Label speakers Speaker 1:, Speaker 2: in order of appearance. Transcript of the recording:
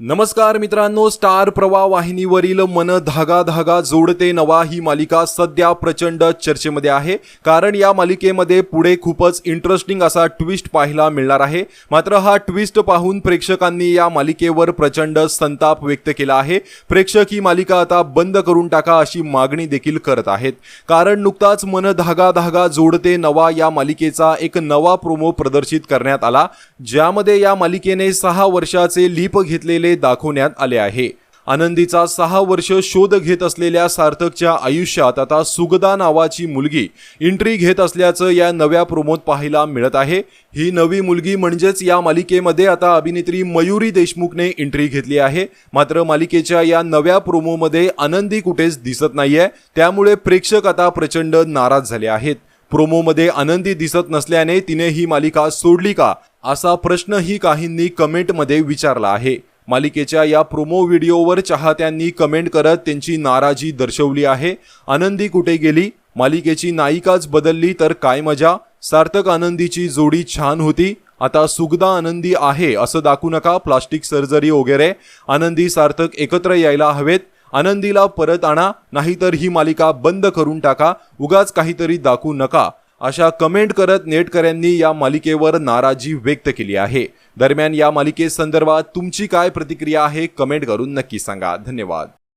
Speaker 1: नमस्कार मित्रांनो स्टार प्रवाह वाहिनीवरील मन धागा धागा जोडते नवा ही मालिका सध्या प्रचंड चर्चेमध्ये आहे. कारण या मालिकेमध्ये पुढे खूपच इंटरेस्टिंग असा ट्विस्ट पाहायला मिळणार आहे. मात्र हा ट्विस्ट पाहून प्रेक्षकांनी या मालिकेवर प्रचंड संताप व्यक्त केला आहे. प्रेक्षक ही मालिका आता बंद करून टाका अशी मागणी देखील करत आहेत. कारण नुकताच मन धागा धागा जोडते नवा या मालिकेचा एक नवा प्रोमो प्रदर्शित करण्यात आला. ज्यामध्ये या मालिकेने सहा वर्षाचे लीप घेतलेले दाखवण्यात आले आहे. आनंदीचा सहा वर्ष शोध घेत असलेल्या सार्थकच्या आयुष्यात आता सुगदा नावाची मुलगी एंट्री घेत असल्याचं या नव्या प्रोमोत पाहायला मिळत आहे. ही नवी मुलगी म्हणजेच या मालिकेमध्ये आता अभिनेत्री मयुरी देशमुखने एंट्री घेतली आहे. मात्र मालिकेच्या या नव्या प्रोमोमध्ये आनंदी कुठेच दिसत नाहीये. त्यामुळे प्रेक्षक आता प्रचंड नाराज झाले आहेत. प्रोमोमध्ये आनंदी दिसत नसल्याने तिने ही मालिका सोडली का? असा प्रश्नही काहींनी कमेंटमध्ये विचारला आहे. मालिकेच्या या प्रोमो व्हिडिओवर चाहत्यांनी कमेंट करत त्यांची नाराजी दर्शवली आहे. आनंदी कुठे गेली? मालिकेची नायिकाच बदलली तर काय मजा? सार्थक आनंदीची जोडी छान होती. आता सुगदा आनंदी आहे असं दाखवू नका. प्लास्टिक सर्जरी वगैरे. आनंदी सार्थक एकत्र यायला हवेत. आनंदीला परत आणा. नाहीतर ही मालिका बंद करून टाका. उगाच काहीतरी दाखवू नका. अशा कमेंट करत नेटकऱ्यांनी या मालिकेवर नाराजी व्यक्त केली आहे. दरम्यान या मालिकेसंदर्भात तुमची काय प्रतिक्रिया आहे कमेंट करून नक्की सांगा. धन्यवाद.